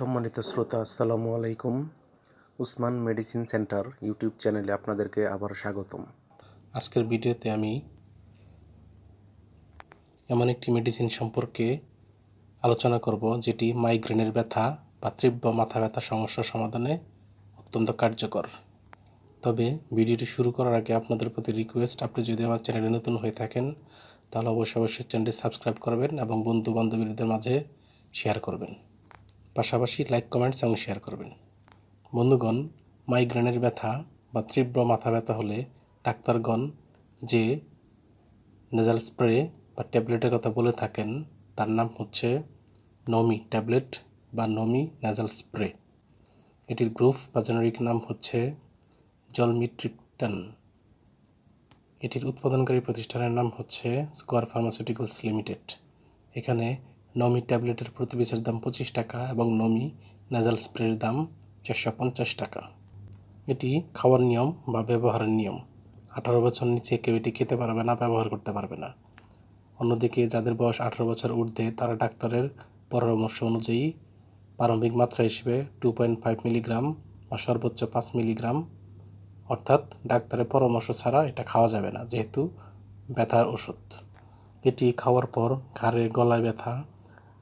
সম্মানিত শ্রোতা, আসসালামু আলাইকুম। উসমান মেডিসিন সেন্টার ইউটিউব চ্যানেলে আপনাদেরকে আবার স্বাগতম। আজকের ভিডিওতে আমি এমন একটি মেডিসিন সম্পর্কে আলোচনা করব, যেটি মাইগ্রেনের ব্যথা বা তীব্র মাথা ব্যথা সমস্যা সমাধানে অত্যন্ত কার্যকর। তবে ভিডিওটি শুরু করার আগে আপনাদের প্রতি রিকোয়েস্ট আপনি যদি আমার চ্যানেলে নতুন হয়ে থাকেন, তাহলে অবশ্যই অবশ্যই চ্যানেলটি সাবস্ক্রাইব করবেন এবং বন্ধু বান্ধবীদের মাঝে শেয়ার করবেন। পাশাপাশি লাইক, কমেন্টস এবং শেয়ার করবেন। বন্ধুগণ, মাইগ্রেনের ব্যথা বা তীব্র মাথা ব্যথা হলে ডাক্তারগণ যে নেজাল স্প্রে বা ট্যাবলেটের কথা বলে থাকেন, তার নাম হচ্ছে নমি ট্যাবলেট বা নমি নেজাল স্প্রে এটির গ্রুপ বা জেনারিক নাম হচ্ছে জলমিট্রিপটান। এটির উৎপাদনকারী প্রতিষ্ঠানের নাম হচ্ছে স্কোয়ার ফার্মাসিউটিক্যালস লিমিটেড। এখানে নমি ট্যাবলেটের প্রতি পিসের দাম পঁচিশ টাকা এবং নমি নেজাল স্প্রের দাম চারশো পঞ্চাশ টাকা। এটি খাওয়ার নিয়ম বা ব্যবহারের নিয়ম। আঠারো বছর নিচে কেউ এটি খেতে পারবে না, ব্যবহার করতে পারবে না। অন্যদিকে যাদের বয়স আঠারো বছর ঊর্ধ্বে, তারা ডাক্তারের পরামর্শ অনুযায়ী প্রারম্ভিক মাত্রা হিসেবে টু পয়েন্ট ফাইভ মিলিগ্রাম বা সর্বোচ্চ পাঁচ মিলিগ্রাম অর্থাৎ ডাক্তারের পরামর্শ ছাড়া এটা খাওয়া যাবে না, যেহেতু ব্যথার ওষুধ। এটি খাওয়ার পর ঘাড়ে গলায় ব্যথা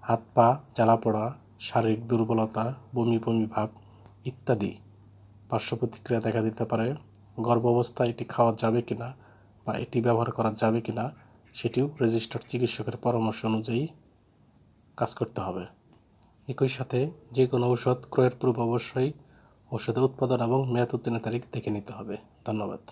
হাত পা, জ্বালা পোড়া, শারীরিক দুর্বলতা বমি বমি ভাব ইত্যাদি পার্শ্ব প্রতিক্রিয়া দেখা দিতে পারে। গর্ভাবস্থায় এটি খাওয়া যাবে কিনা বা এটি ব্যবহার করা যাবে কি না সেটিও রেজিস্টার্ড চিকিৎসকের পরামর্শ অনুযায়ী কাজ করতে হবে। একই সাথে যে কোনো ঔষধ ক্রয়ের পূর্বে অবশ্যই ঔষধের উৎপাদন এবং মেয়াদ উত্তীর্ণের তারিখ দেখে নিতে হবে। ধন্যবাদ।